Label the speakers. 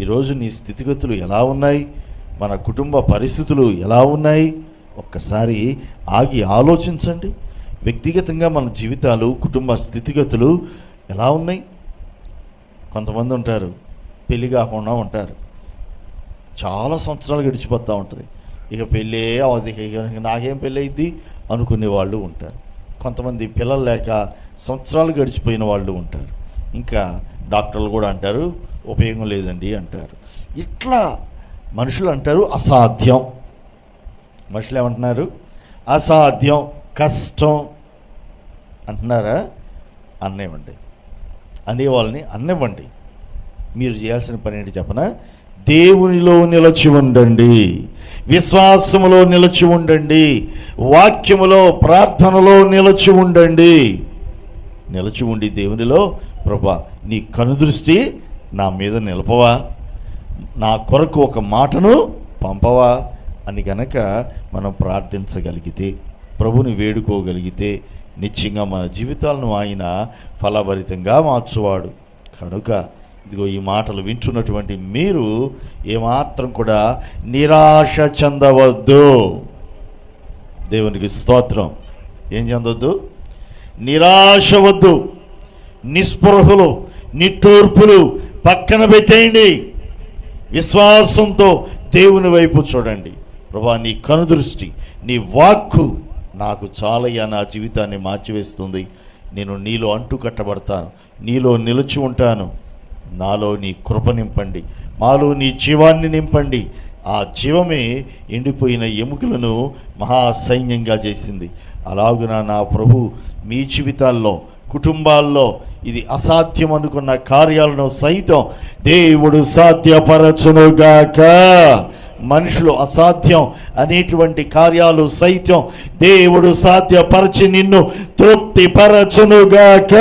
Speaker 1: ఈరోజు నీ స్థితిగతులు ఎలా ఉన్నాయి? మన కుటుంబ పరిస్థితులు ఎలా ఉన్నాయి? ఒక్కసారి ఆగి ఆలోచించండి. వ్యక్తిగతంగా మన జీవితాలు కుటుంబ స్థితిగతులు ఎలా ఉన్నాయి? కొంతమంది ఉంటారు పెళ్ళి కాకుండా ఉంటారు. చాలా సంవత్సరాలు గడిచిపోతూ ఉంటుంది. ఇక పెళ్ళే అవది నాకేం పెళ్ళి అయింది అనుకునే వాళ్ళు ఉంటారు. కొంతమంది పిల్లలు లేక సంవత్సరాలు గడిచిపోయిన వాళ్ళు ఉంటారు. ఇంకా డాక్టర్లు కూడా అంటారు ఉపయోగం లేదండి అంటారు. ఇట్లా మనుషులు అంటారు అసాధ్యం. మనుషులు ఏమంటున్నారు? అసాధ్యం కష్టం అంటున్నారా? అన్నివ్వండి. అనేవాళ్ళని అన్నివ్వండి. మీరు చేయాల్సిన పని ఏంటి చెప్పన? దేవునిలో నిలచి ఉండండి. విశ్వాసములో నిలచి ఉండండి. వాక్యములో ప్రార్థనలో నిలచి ఉండండి. నిలచి ఉండి దేవునిలో ప్రభా నీ కనుదృష్టి నా మీద నిలపవా? నా కొరకు ఒక మాటను పంపవా? అని కనుక మనం ప్రార్థించగలిగితే ప్రభుని వేడుకోగలిగితే నిశ్చయంగా మన జీవితాలను ఆయన ఫలభరితంగా మార్చువాడు. కనుక ఇదిగో ఈ మాటలు వింటున్నటువంటి మీరు ఏమాత్రం కూడా నిరాశ చెందవద్దు. దేవునికి స్తోత్రం. ఏం చెందొద్దు? నిరాశ వద్దు. నిస్పృహలు నిట్టూర్పులు పక్కన పెట్టేయండి. విశ్వాసంతో దేవుని వైపు చూడండి. ప్రభా నీ కనుదృష్టి నీ వాక్కు నాకు చాలయ్యా నా జీవితాన్ని మార్చివేస్తుంది. నేను నీలో అంటు కట్టబడతాను నీలో నిలిచి ఉంటాను. నాలో నీ కృప నింపండి మాలో నీ జీవాన్ని నింపండి. ఆ జీవమే ఎండిపోయిన ఎముకలను మహాసైన్యంగా చేసింది. అలాగున నా ప్రభు మీ జీవితాల్లో కుటుంబాల్లో ఇది అసాధ్యం అనుకున్న కార్యాలను సైతం దేవుడు సాధ్యపరచునుగాక. మనుషులు అసాధ్యం అనేటువంటి కార్యాలు సైతం దేవుడు సాధ్యపరచి నిన్ను తృప్తిపరచునుగాక.